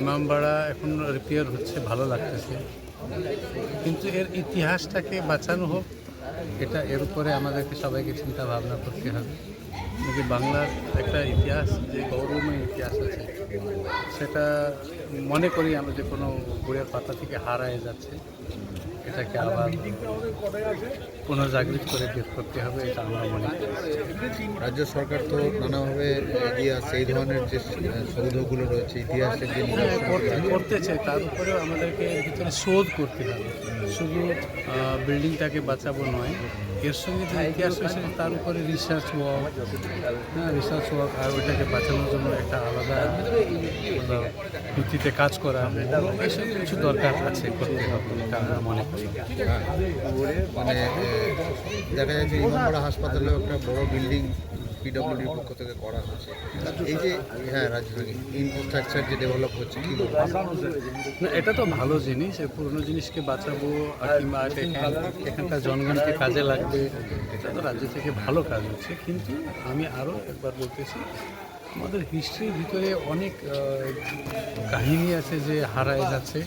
ইমামবাড়া এখন রিপেয়ার হচ্ছে, ভালো লাগতেছে। কিন্তু এর ইতিহাসটাকে বাঁচানো হোক, এটা এর উপরে আমাদেরকে সবাইকে চিন্তা ভাবনা করতে হবে। নাকি বাংলার একটা ইতিহাস, যে গৌরবময় ইতিহাস আছে, সেটা মনে করি আমরা যে কোনো বইয়ের পাতা থেকে হারায় যাচ্ছে। এটাকে আবার পুনর্জাগৃত করে বের করতে হবে এটা আমরা মনে করি। রাজ্য সরকার তো নানাভাবে এগিয়ে আসছে এই ধরনের যে সৌধগুলো রয়েছে ইতিহাসের যে করতে করতেছে তার উপরেও আমাদেরকে ভিতরে শোধ করতে হবে। শুধু বিল্ডিংটাকে বাঁচাবো নয় এর সঙ্গে যে ইতিহাস রয়েছে তার উপরে রিসার্চ ওয়ার্ক হ্যাঁ রিসার্চ ওয়ার্ক আর ওইটাকে বাঁচানোর জন্য ভিত্তিতে কাজ করা এসব কিছু দরকার আছে করতে হবে আমরা মনে করি। মানে দেখা যাচ্ছে ইমামবাড়া হাসপাতালেও একটা বড় বিল্ডিং পিডব্লিউডির পক্ষ থেকে করা হচ্ছে এই যে হ্যাঁ রাজধানী ইনফ্রাস্ট্রাকচার যে ডেভেলপ হচ্ছে কি না এটা তো ভালো জিনিস এই পুরনো জিনিসকে বাঁচাবো আর কিংবা এখানকার জনগণকে কাজে লাগবে এটা তো রাজ্য থেকে ভালো কাজ হচ্ছে। কিন্তু আমি আরও একবার বলতেছি আমাদের হিস্ট্রির ভিতরে অনেক কাহিনী আছে যে হারায় যাচ্ছে,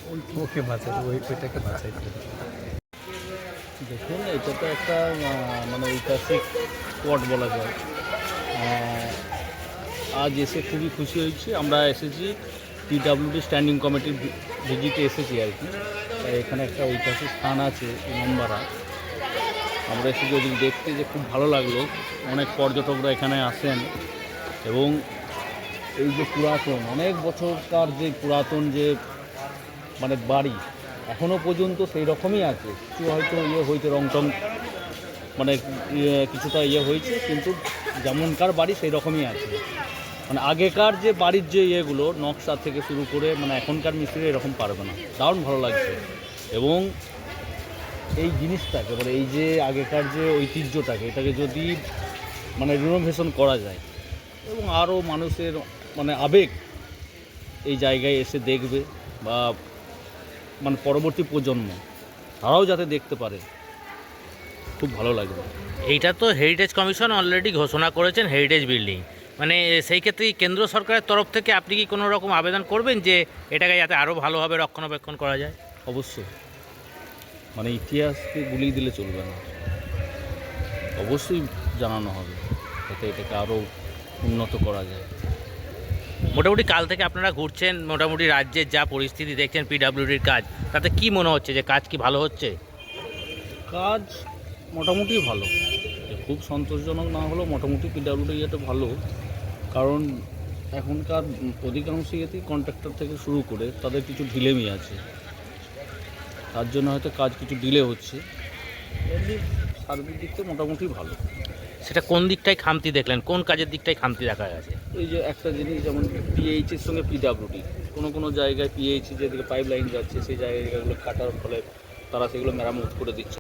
ওকে বাঁচাতে, ওই ওইটাকে বাঁচাইতে দেখুন, এটা তো একটা মানে ঐতিহাসিক স্পট বলা যায়। আজ এসে খুবই খুশি হয়েছি। আমরা এসেছি পিডাব্লিউডি স্ট্যান্ডিং কমিটির ভিজিটে এসেছি আর কি। তাই এখানে একটা ঐতিহাসিক স্থান আছে, ইমামবাড়া। আমরা এসেছি ওদিক দেখতে যে খুব ভালো লাগল, অনেক পর্যটকরা এখানে আসেন এবং এই যে পুরাতন, অনেক বছরকার যে পুরাতন যে মানে বাড়ি এখনও পর্যন্ত সেই রকমই আছে। কিছু হয়তো ইয়ে হয়েছে রং টং মানে ইয়ে কিছুটা ইয়ে হয়েছে, কিন্তু যেমনকার বাড়ি সেই রকমই আছে। মানে আগেকার যে বাড়ির যে ইয়েগুলো, নকশা থেকে শুরু করে মানে এখনকার মিস্ত্রি এরকম পারবে না। দারুণ ভালো লাগছে। এবং এই জিনিসটাকে মানে এই যে আগেকার যে ঐতিহ্যটাকে, এটাকে যদি মানে রিনোভেশন করা যায়, এবং আরও মানুষের মানে আবেগ এই জায়গায় এসে দেখবে বা মানে পরবর্তী প্রজন্ম তারাও যাতে দেখতে পারে খুব ভালো লাগবে। এইটা তো হেরিটেজ কমিশন অলরেডি ঘোষণা করেছেন হেরিটেজ বিল্ডিং মানে সেই ক্ষেত্রে কেন্দ্র সরকারের তরফ থেকে আপনি কি কোনো রকম আবেদন করবেন যে এটাকে যাতে আরও ভালোভাবে রক্ষণাবেক্ষণ করা যায়? অবশ্যই। মানে ইতিহাসকে গুলিয়ে দিলে চলবে না। অবশ্যই জানানো হবে যাতে এটাকে আরও উন্নত করা যায়। মোটামুটি কাল থেকে আপনারা ঘুরছেন মোটামুটি রাজ্যের যা পরিস্থিতি দেখছেন পিডাব্লিউডির কাজ তাতে কি মনে হচ্ছে যে কাজ কি ভালো হচ্ছে? কাজ মোটামুটি ভালো। খুব সন্তোষজনক না হলেও মোটামুটি পিডাব্লিউডি ইয়েটা ভালো কারণ এখনকার অধিকাংশ ইয়েতেই কন্ট্রাক্টর থেকে শুরু করে তাদের কিছু ঢিলেমি আছে। তার জন্য হয়তো কাজ কিছু ডিলে হচ্ছে। এমনি সার্বিক দিক থেকে মোটামুটি ভালো। সেটা কোন দিকটায় খামতি দেখলেন? কোন কাজের দিকটায় খামতি দেখা গেছে? এই যে একটা জিনিস যেমন পিএইচের সঙ্গে পিডাব্লিউডি কোনো কোনো জায়গায় পিএইচ যেদিকে পাইপ লাইন যাচ্ছে, সেই জায়গাগুলো কাটার ফলে তারা সেগুলো মেরামত করে দিচ্ছে।